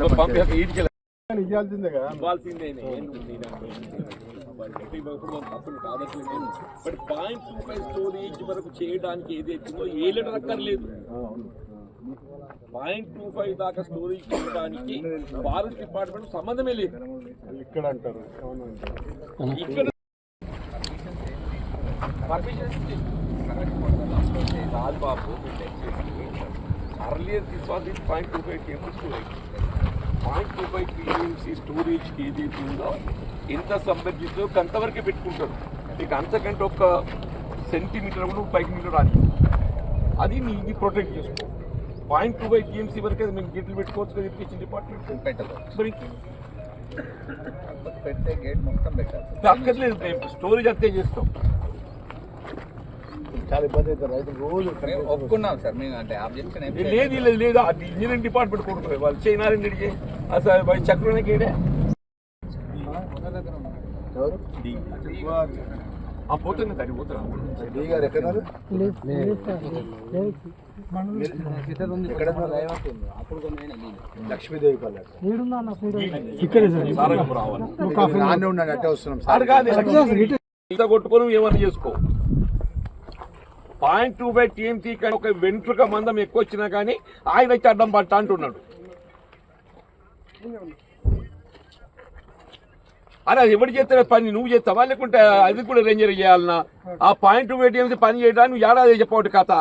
ఇవ్వాల్సిందే కదా. ఇవ్వాల్సిందే కాదట్లేదు but point two five storage వరకు చేయడానికి ఏదైతుందో ఏ లెటర్ అక్కర్లేదు. పాయింట్ టూ ఫైవ్ దాకా స్టోరేజ్ చేయడానికి ఫారెస్ట్ డిపార్ట్మెంట్ సంబంధమే లేదు. ఇక్కడ అంటారు. ఇక్కడ రాదు బాబు earlier this was point two five table storage point two five TMC స్టోరేజ్కి ఏదైతే ఉందో ఎంత సంబంధించో అంతవరకే పెట్టుకుంటారు. నీకు అంతకంటే ఒక సెంటీమీటర్ కూడా పైకి మీటర్ రాని అది నీ ప్రొటెక్ట్ చేసుకో. పాయింట్ టూ ఫైవ్ టీఎంసీ వరకు అది మేము గేట్లు పెట్టుకోవచ్చు కదా ఇరిగేషన్ డిపార్ట్మెంట్ పెట్టదు పెడితే గేట్ మొత్తం పెట్టాలి. అక్కర్లేదు స్టోరేజ్ అంతే చేస్తాం. చాలా ఇబ్బంది అవుతుంది. రైతులు రోజు మేము ఒప్పుకున్నాం సార్ మేము అంటే ఆబ్జెక్షన్ ఏం ఏ లేదు లేదు లేదు అది ఇంజనీరింగ్ డిపార్ట్మెంట్ కొడుతుంది వాళ్ళు అసలు వాళ్ళు చక్రానికి ఏడే ఎవరు? ఆ పోతుంది దాన్ని పోతున్నా. డి గారు ఎక్కడున్నారు ఎక్కడ లక్ష్మీదేవి సారంగం రావాలి. నాన్నే ఉన్నాడు అట్టే వస్తున్నాం సార్. కాదు కొట్టుకొని ఏమన్నా చేసుకో. పాయింట్ టూ ఫైవ్ టీఎంసీ కానీ ఒక వెంట్రుక మందం ఎక్కువ వచ్చినా కానీ ఆయన వచ్చి అడ్డం పట్ట అంటున్నాడు. అరే అది ఎవరు చేస్తే పని నువ్వు చేస్తావా? లేకుంటే అది కూడా రేంజర్ చేయాలన్నా ఆ పాయింట్ టూ ఫైవ్ టీఎంసీ పని చేయడానికి నువ్వు ఏడాది చెప్పవటి కథ?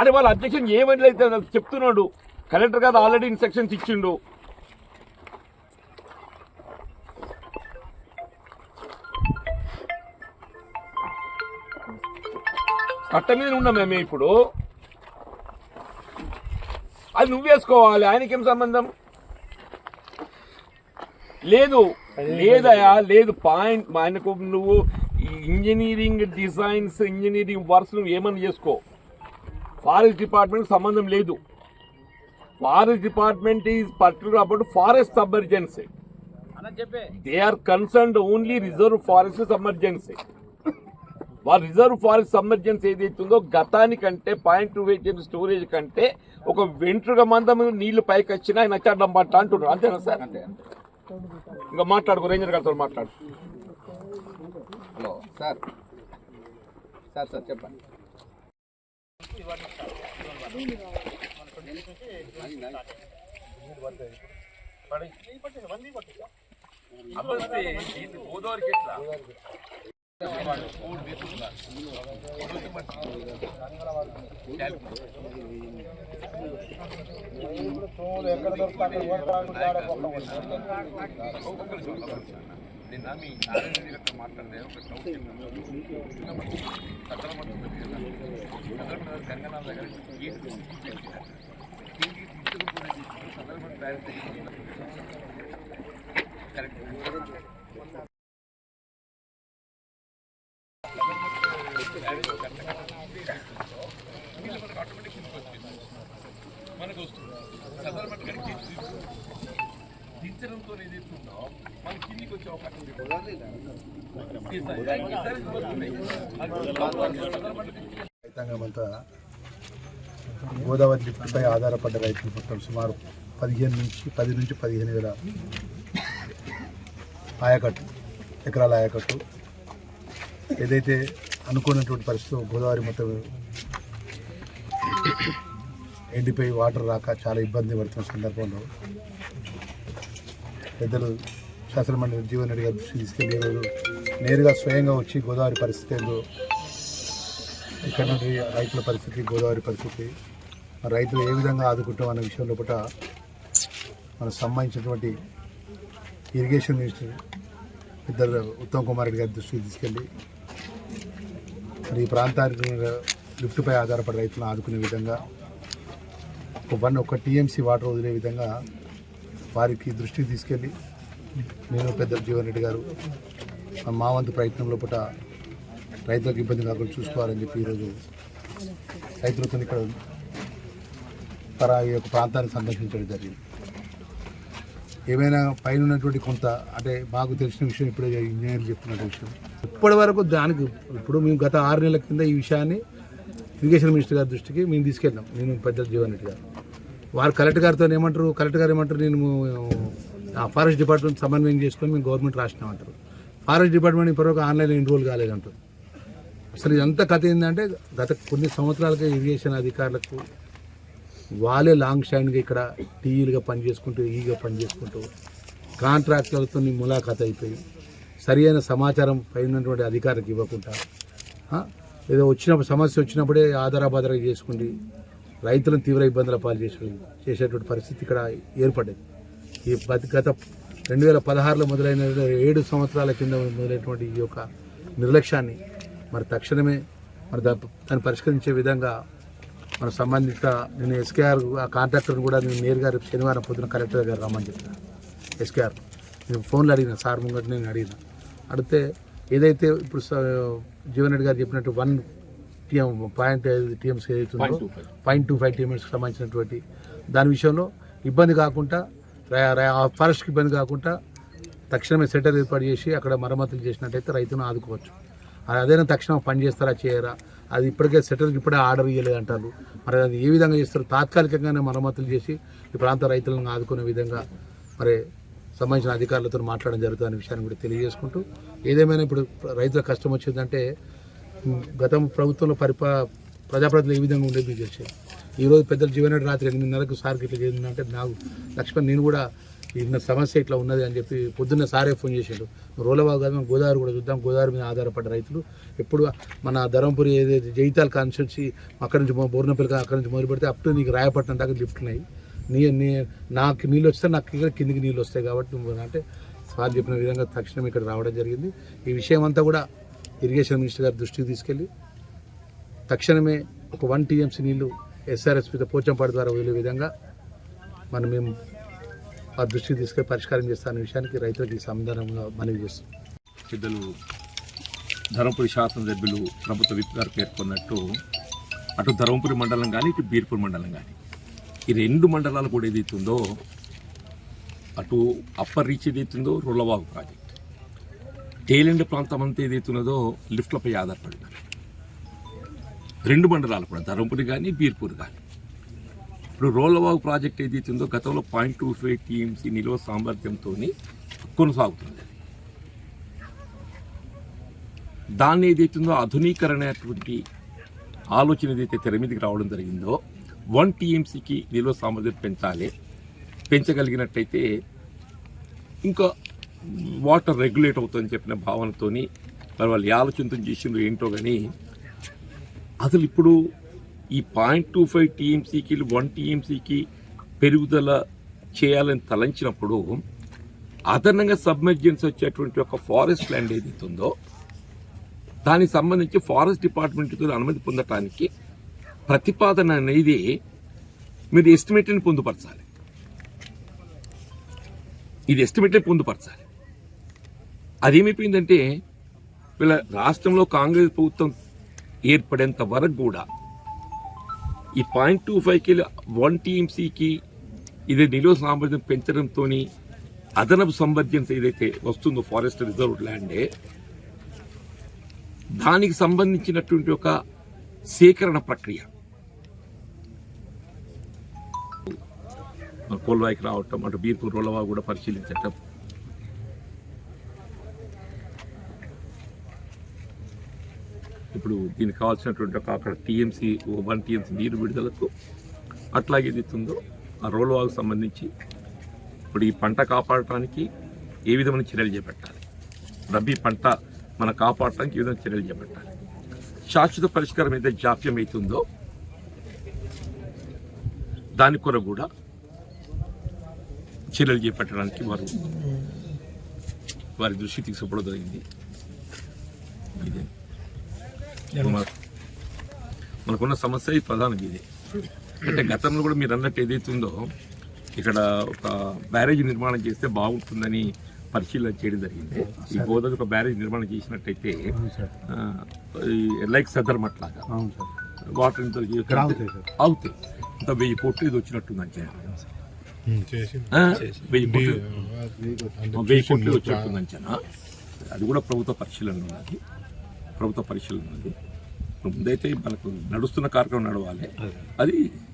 అరే వాళ్ళ అధ్యక్షుడు ఏమని అయితే చెప్తున్నాడు. కలెక్టర్ గారు ఆల్రెడీ ఇన్స్ట్రక్షన్స్ ఇచ్చిండు. కట్ట మీద ఉన్నాం మేము ఇప్పుడు. అది నువ్వు వేసుకోవాలి ఆయనకేం సంబంధం? లేదు లేదయా లేదు పాయింట్ ఆయనకు నువ్వు ఇంజనీరింగ్ డిజైన్స్ ఇంజనీరింగ్ వర్క్స్ నువ్వు ఏమని చేసుకో. ఫారెస్ట్ డిపార్ట్మెంట్ సంబంధం లేదు. Forest department is particular about forest submergency. They are concerned only reserve forest submergency. వాళ్ళ రిజర్వ్ ఫారెస్ట్ సబ్మర్జెన్స్ ఏదైతుందో గతానికంటే పాయింట్ టూ ఎయిట్ స్టోరేజ్ కంటే ఒక వెంట్రుక మందం నీళ్ళు పైకి వచ్చినా ఆయన వచ్చాడం పట్ట అంటున్నారు. అంతేనా సార్? అంతే అంతే. ఇంకా మాట్లాడుకో రేంజర్ గారితో మాట్లాడు. Hello sir. సార్ సార్ చెప్పండి. గోదావరికి ఎట్లా? ఎక్కడ నిన్న మీ నారాయణ రెడ్డి మాట్లాడితే ఒక డౌట్ చెప్పాను సత్రమంది దగ్గర కరెక్ట్ మనకు వస్తుంది దించడంతో మన కిందికి వచ్చే అవకాశం రైతాంగం అంతా గోదావరి లిఫ్ట్పై ఆధారపడ్డ రైతులు మొత్తం సుమారు పదిహేను నుంచి పది నుంచి పదిహేను వేల ఆయకట్టు ఎకరాల ఆయకట్టు. ఏదైతే అనుకున్నటువంటి పరిస్థితి గోదావరి మొత్తం ఎండిపోయి వాటర్ రాక చాలా ఇబ్బంది పడుతున్న సందర్భంలో పెద్దలు శాసనమండలి జీవన్ రెడ్డి గారి దృష్టికి తీసుకెళ్ళి ఈరోజు నేరుగా స్వయంగా వచ్చి గోదావరి పరిస్థితి ఏదో ఇక్కడ నుండి రైతుల పరిస్థితి గోదావరి పరిస్థితి రైతులు ఏ విధంగా ఆదుకుంటాం అనే విషయంలో పూట మనకు సంబంధించినటువంటి ఇరిగేషన్ మినిస్టర్ ఇద్దరు ఉత్తమ్ కుమార్ రెడ్డి గారి దృష్టికి తీసుకెళ్ళి మరి ఈ ప్రాంతానికి లిఫ్ట్పై ఆధారపడి రైతులను ఆదుకునే విధంగా ఒక వన్ ఒక టీఎంసీ వాటర్ వదిలే విధంగా వారికి దృష్టికి తీసుకెళ్ళి నేను పెద్ద జీవన్ రెడ్డి గారు మా వంతు ప్రయత్నంలో పూట రైతులకు ఇబ్బంది కాకుండా చూసుకోవాలని చెప్పి ఈరోజు రైతులతో ఇక్కడ పరా ఈ యొక్క ప్రాంతాన్ని సందర్శించడం జరిగింది. ఏమైనా పైన ఉన్నటువంటి కొంత అంటే మాకు తెలిసిన విషయం ఇప్పుడే ఇంజనీర్ చెప్తున్న విషయం. ఇప్పటి వరకు దానికి ఇప్పుడు మేము గత ఆరు నెలల కింద ఈ విషయాన్ని ఇరిగేషన్ మినిస్టర్ గారి దృష్టికి మేము తీసుకెళ్ళాం. నేను పెద్ద జీవన్ రెడ్డి గారు. వారు కలెక్టర్ గారితో ఏమంటారు? కలెక్టర్ గారు ఏమంటారు? నేను ఆ ఫారెస్ట్ డిపార్ట్మెంట్ సమన్వయం చేసుకొని మేము గవర్నమెంట్ రాసినామంటారు ఫారెస్ట్ డిపార్ట్మెంట్ ఇప్పటివరకు ఆన్లైన్ ఎన్రోల్ కాలేదంటారు అసలు ఇదంతా కథ ఏంటంటే గత కొన్ని సంవత్సరాలుగా ఇరిగేషన్ అధికారులకు వాళ్ళే లాంగ్ స్టాండ్గా ఇక్కడ టీఈలుగా పనిచేసుకుంటూ ఈగా పనిచేసుకుంటూ కాంట్రాక్టర్లతో ములాఖాత్ అయిపోయి సరి అయిన సమాచారం పైనటువంటి అధికారికి ఇవ్వకుండా ఏదో వచ్చినప్పుడు సమస్య వచ్చినప్పుడే ఆధారాబాధారా చేసుకుండి రైతులను తీవ్ర ఇబ్బందుల పాలు చేసుకుని చేసేటువంటి పరిస్థితి ఇక్కడ ఏర్పడింది. ఈ గత రెండు వేల పదహారులో మొదలైన ఏడు సంవత్సరాల కింద మొదలైనటువంటి ఈ యొక్క నిర్లక్ష్యాన్ని మరి తక్షణమే మరి దా- దాన్ని పరిష్కరించే విధంగా మన సంబంధిత నేను ఎస్కేఆర్ ఆ కాంట్రాక్టర్ని కూడా నేను నేరుగా రేపు శనివారం పొద్దున కలెక్టర్ గారు రమ్మని చెప్పిన ఎస్కేఆర్. నేను ఫోన్లో అడిగిన సార్ ముంగట నేను అడిగిన. అడిగితే ఏదైతే ఇప్పుడు జీవన్ రెడ్డి గారు చెప్పినట్టు వన్ టీఎం పాయింట్ ఐదు టీఎంసీ ఏదైతుందో 0.25. Point two five. టీఎంసీకి సంబంధించినటువంటి దాని విషయంలో ఇబ్బంది కాకుండా ఫారెస్ట్కి ఇబ్బంది కాకుండా తక్షణమే సెటర్ ఏర్పాటు చేసి అక్కడ మరమ్మతులు చేసినట్టయితే రైతును ఆదుకోవచ్చు. అది అదేనా తక్షణం పని చేస్తారా చేయరా? అది ఇప్పటికే సెటర్కి ఇప్పుడే ఆర్డర్ ఇవ్వలేదు అంటారు. మరి అది ఏ విధంగా చేస్తారు? తాత్కాలికంగానే మరమ్మతులు చేసి ఈ ప్రాంత రైతులను ఆదుకునే విధంగా మరి సంబంధించిన అధికారులతో మాట్లాడడం జరుగుతుంది అనే విషయాన్ని కూడా తెలియజేసుకుంటూ ఏదేమైనా ఇప్పుడు రైతుల కష్టం వచ్చిందంటే గత గతం ప్రభుత్వంలో పరిపా ప్రజాప్రతినిధులు ఏ విధంగా ఉండేది మీకు తెలిసేది ఈరోజు పెద్దల పెద్దలు రాత్రి ఎనిమిదిన్నరకు సార్కి ఇట్లా చేసిందంటే నాకు లక్ష్మణ్ నేను కూడా ఇన్న సమస్య ఇట్లా ఉన్నది అని చెప్పి పొద్దున్న సారే ఫోన్ చేసిండు. రోలబాబు కాదు మనం గోదావరి కూడా చూద్దాం గోదావరి మీద ఆధారపడ్డ రైతులు. ఎప్పుడు మన ధర్మపురి ఏదైతే జైతాల్ కాన్స్టిట్యూన్సీ అక్కడి నుంచి బోర్నపల్లి అక్కడి నుంచి మొదలు పెడితే అప్ టు నీకు రాయపట్నం దాకా లిఫ్ట్ ఉన్నాయి. నీ నీ నాకు నీళ్ళు వస్తే నాకు ఇక్కడ కిందికి నీళ్ళు వస్తాయి కాబట్టి నువ్వు అంటే సార్ చెప్పిన విధంగా తక్షణం ఇక్కడ రావడం జరిగింది. ఈ విషయం అంతా కూడా ఇరిగేషన్ మినిస్టర్ గారి దృష్టికి తీసుకెళ్ళి తక్షణమే ఒక వన్ టీఎంసీ నీళ్ళు ఎస్ఆర్ఎస్పీతో పోచంపాడు ద్వారా వదిలే విధంగా మనం మేము ఆ దృష్టికి తీసుకెళ్ళి పరిష్కారం చేస్తానే విషయానికి రైతులకు ఈ సమాధానంగా మనవి చేస్తాం పెద్దలు ధర్మపురి శాసనసభ్యులు ప్రభుత్వ విప్ గారు పేర్కొన్నట్టు అటు ధర్మపురి మండలం కానీ ఇటు బీర్పూర్ మండలం కానీ ఈ రెండు మండలాలు కూడా ఏదైతుందో అటు అప్పర్ రీచ్ ఏదైతుందో రుళ్ళవాగు ప్రాజెక్ట్ టేలెండ్ ప్రాంతం అంతా ఏదైతున్నదో లిఫ్ట్లపై ఆధారపడినారు రెండు మండలాలు కూడా ధర్మపురి కానీ బీర్పూర్ కానీ ఇప్పుడు రోలవాగు ప్రాజెక్ట్ ఏదైతుందో గతంలో పాయింట్ టూ ఫైవ్ టీఎంసీ నిల్వ సామర్థ్యంతో కొనసాగుతుంది. దాన్ని ఏదైతుందో ఆధునీకరణ అటువంటి ఆలోచన ఏదైతే తెర మీదకి రావడం జరిగిందో వన్ టీఎంసీకి నిల్వ సామర్థ్యం పెంచాలి. పెంచగలిగినట్టయితే ఇంకా వాటర్ రెగ్యులేట్ అవుతుందని చెప్పిన భావనతోని మరి వాళ్ళు ఏ ఆలోచనతో చేసిండ్రు ఏంటో కానీ అసలు ఇప్పుడు ఈ పాయింట్ టూ ఫైవ్ టీఎంసీకి వన్ టీఎంసీకి పెరుగుదల చేయాలని తలంచినప్పుడు అదనంగా సబ్మెర్జెన్స్ వచ్చేటువంటి ఒక ఫారెస్ట్ ల్యాండ్ ఏదైతే ఉందో దానికి సంబంధించి ఫారెస్ట్ డిపార్ట్మెంట్తో అనుమతి పొందటానికి ప్రతిపాదన అనేది మీరు ఎస్టిమేట్ని పొందుపరచాలి. ఇది ఎస్టిమేట్ని పొందుపరచాలి. అదేమైపోయిందంటే వీళ్ళ రాష్ట్రంలో కాంగ్రెస్ ప్రభుత్వం ఏర్పడేంత వరకు కూడా ఈ పాయింట్ టూ ఫైవ్కి వన్ టీఎంసీకి ఇది నిలువ సామర్థ్యం పెంచడంతో అదనపు సంబర్జన్స్ ఏదైతే వస్తుందో ఫారెస్ట్ రిజర్వ్ ల్యాండే దానికి సంబంధించినటువంటి ఒక సేకరణ ప్రక్రియ. కోల్వాయికి రావటం అటు బీర్పూర్ రోలవా కూడా పరిశీలించటం. ఇప్పుడు దీనికి కావాల్సినటువంటి ఒక అక్కడ టీఎంసీ వన్ టీఎంసీ నీరు విడుదలకు అట్లాగే ఏదైతుందో ఆ రోలవాకు సంబంధించి ఇప్పుడు ఈ పంట కాపాడటానికి ఏ విధమైన చర్యలు చేపట్టాలి? రబీ పంట మన కాపాడటానికి ఏ విధంగా చర్యలు చేపట్టాలి? శాశ్వత పరిష్కారం ఏదైతే జాప్యం అవుతుందో దాని కొరకు కూడా చర్యలు చేపట్టడానికి వారు వారి దృష్టి తీసుకుపోవడం జరిగింది. ఇదే. మనకున్న సమస్య ఈ ప్రధానం ఇదే. అంటే గతంలో కూడా మీరు అన్నట్టు ఏదైతే ఉందో ఇక్కడ ఒక బ్యారేజ్ నిర్మాణం చేస్తే బాగుంటుందని పరిశీలన చేయడం జరిగింది. ఈ గోదావరి ఒక బ్యారేజ్ నిర్మాణం చేసినట్టయితే లైక్ సదర్ మట్లాగా వాటర్ అవుతాయి. ఇంత వెయ్యి కోట్లు ఇది వచ్చినట్టుంది అంచనా చేసి ఆ, వెయ్యి కోట్లు? వెయ్యి కోట్లు వచ్చినట్టుంది అంచనా అది కూడా ప్రభుత్వ పరిశీలన ఉన్నది. ప్రభుత్వ పరిశీలన ఉన్నది. ముందైతే మనకు నడుస్తున్న కార్యక్రమం నడవాలి. అది